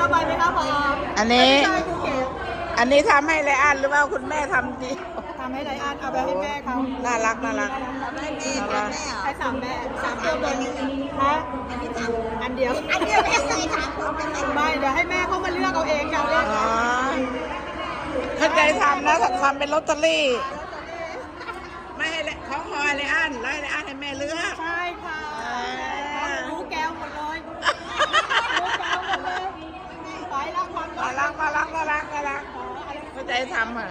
สบายไหมคะพออันนี้ ใช่ครูเก๋อันนี้ทำให้ไรอันหรือว่าคุณแม่ทำดีทำให้ไรอันเอาไปให้แม่เขาน่ารักน่ารักให้แม่น่ารักให้สามแม่สามตัวบนฮะอันนี้สามอันเดียวอันเดียวแม่เคยถามผมเป็นไงไม่เดี๋ยวให้แม่เขามาเลือกเอาเองค่ะเลือกอ๋อเข้าใจทำนะทำเป็นลอตเตอรี่ ไม่ให้เลยของพอไรอันแล้วให้ไรอันให้แม่เลือก ใช่ค่ะรู้แก้วหมดเลยรู้แก้วหมดเลยไปแล้วความ น่ารักน่ารักน่ารักน่ารัก เข้าใจทำอะ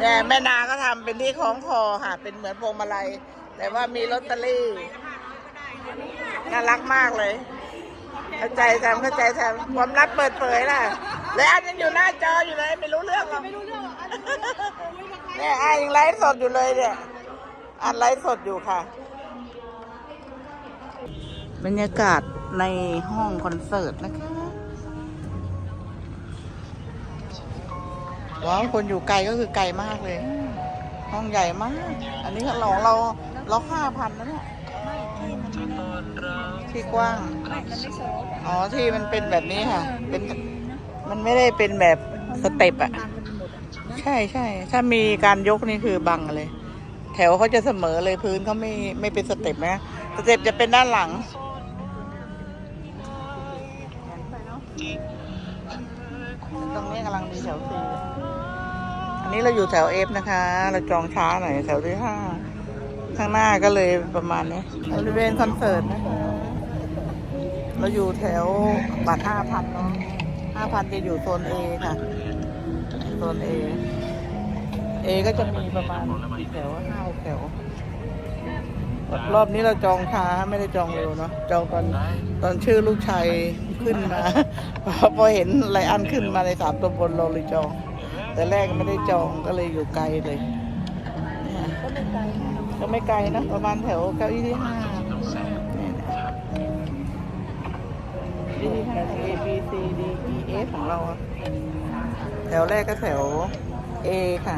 แต่แม่นาก็ทำเป็นที่คล้องคอค่ะ เป็นเหมือนพวงมาลัย แต่ว่ามีลอตเตอรี่ น่ารักมากเลย เข้าใจทำเข้าใจทำความลับเปิดเผยล่ะ และอันยังอยู่หน้าจออยู่เลยไม่รู้เรื่องหรอกไม่รู้เรื่องหรอกอันนี้คุยกับใครเนี่ยอ่านยังไลฟ์สดอยู่เลยเนี่ยอ่านไลฟ์สดอยู่ค่ะ บรรยากาศในห้องคอนเสิร์ตนะคะ ว้าวคนอยู่ไกลก็คือไกลมากเลย ห้องใหญ่มาก อันนี้เราเราเราห้าพันนะเนี่ยที่กว้าง อ๋อที่มันเป็นแบบนี้ค่ะ เป็นมันไม่ได้เป็นแบบสเต็ปอะใช่ใช่ ถ้ามีการยกนี่คือบังเลย แถวเขาจะเสมอเลยพื้นเขาไม่ไม่เป็นสเต็ปนะสเต็ปจะเป็นด้านหลังตรงนี้กำลังมีแถวสี่ อันนี้เราอยู่แถวเอฟนะคะ เราจองช้าหน่อยแถวที่ห้าข้างหน้าก็เลยประมาณนี้บริเวณคอนเสิร์ตนะคะ เราอยู่แถวบัตรห้าพันเนาะห้าพันจะอยู่โซนเอค่ะ โซนเอเอก็จะมีประมาณกี่แถวห้าหกแถว รอบนี้เราจองช้าไม่ได้จองเร็วเนาะ จองตอนตอนชื่อลูกชายขึ้นมาพอพอเห็นไรอันขึ้นมาในสามตัวบนเราเลยจอง แต่แรกไม่ได้จองก็เลยอยู่ไกลเลยก็ไม่ไกลนะประมาณแถวเก้าอี้ที่ห้านี่ยนะดีค่ะ A B C D E F ของเราแถวแรกก็แถว A ค่ะ